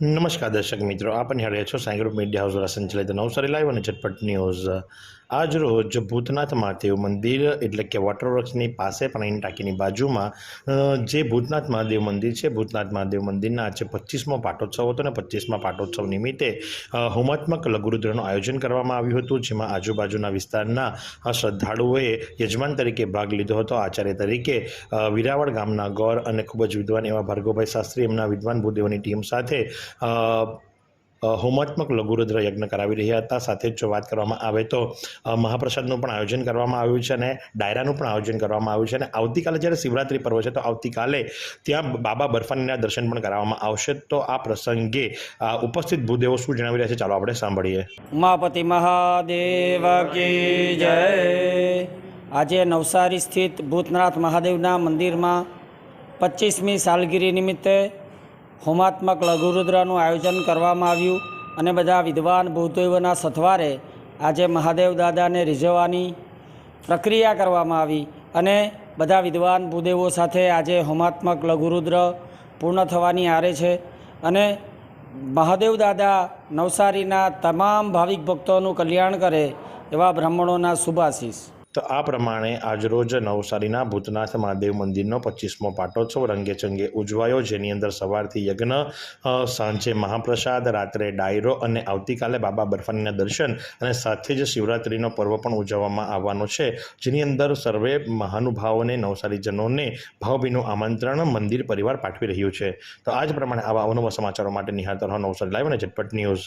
નમસ્કાર દર્શક મિત્રો, આપ નિહાળ્યા છો સાંઈ ગ્રુપ મીડિયા હાઉસ દ્વારા સંચાલિત નવસારી લાઈવ અને ઝટપટ ન્યૂઝ. આજ રોજ ભૂતનાથ મહાદેવ મંદિર, એટલે કે વોટરવર્ક્સની પાસે પાણીની ટાંકીની બાજુમાં જે ભૂતનાથ મહાદેવ મંદિર છે, ભૂતનાથ મહાદેવ મંદિરના આજે પચીસમો પાટોત્સવ હતો અને પચીસમા પાટોત્સવ નિમિત્તે હોમાત્મક લઘુરુદ્રનું આયોજન કરવામાં આવ્યું હતું, જેમાં આજુબાજુના વિસ્તારના શ્રદ્ધાળુઓએ યજમાન તરીકે ભાગ લીધો હતો. આચાર્ય તરીકે વિરાવળ ગામના ગૌર અને ખૂબ જ વિદ્વાન એવા ભાર્ગવભાઈ શાસ્ત્રી, એમના વિદ્વાન ભૂદેવોની ટીમ સાથે હોમાત્મક લઘુરુદ્ર યજ્ઞ કરાવી રહ્યા હતા. સાથે જ વાત કરવામાં આવે તો મહાપ્રસાદનું પણ આયોજન કરવામાં આવ્યું છે અને ડાયરાનું પણ આયોજન કરવામાં આવ્યું છે. અને આવતીકાલે જ્યારે શિવરાત્રિ પર્વ છે, તો આવતીકાલે ત્યાં બાબા બર્ફાનીના દર્શન પણ કરાવવામાં આવશે. તો આ પ્રસંગે ઉપસ્થિત ભૂદેવો શું જણાવી રહ્યા છે? ચાલો આપણે સાંભળીએ. ઉમાપતિ મહાદેવ કી જય. આજે નવસારી સ્થિત ભૂતનાથ મહાદેવના મંદિરમાં પચીસમી સાલગીરી નિમિત્તે હોમાત્મક લઘુરુદ્રનું આયોજન કરવામાં આવ્યું અને બધા વિદ્વાન ભૂતૈવના સથવારે આજે મહાદેવ દાદાને રીઝવવાની પ્રક્રિયા કરવામાં આવી અને બધા વિદ્વાન ભૂદેવો સાથે આજે હોમાત્મક લઘુરુદ્ર પૂર્ણ થવાની આરે છે અને મહાદેવ દાદા નવસારીના તમામ ભાવિક ભક્તોનું કલ્યાણ કરે એવા બ્રાહ્મણોના શુભાશીષ. તો આ પ્રમાણે આજરોજ નવસારીના ભૂતનાથ મહાદેવ મંદિરનો પચીસમો પાટોત્સવ રંગેચંગે ઉજવાયો. જેની અંદર સવારથી યજ્ઞ સાંજે મહાપ્રસાદ, રાત્રે ડાયરો અને આવતીકાલે બાબા બર્ફાનીના દર્શન અને સાથે જ શિવરાત્રિનો પર્વ પણ ઉજવવામાં આવવાનો છે. જેની અંદર સર્વે મહાનુભાવોને, નવસારીજનોને ભાવભીનું આમંત્રણ મંદિર પરિવાર પાઠવી રહ્યું છે. તો આ જ પ્રમાણે આવા અવનવા સમાચારો માટે નિહાળતા રહો નવસારી લાઈવ અને ઝટપટ ન્યૂઝ.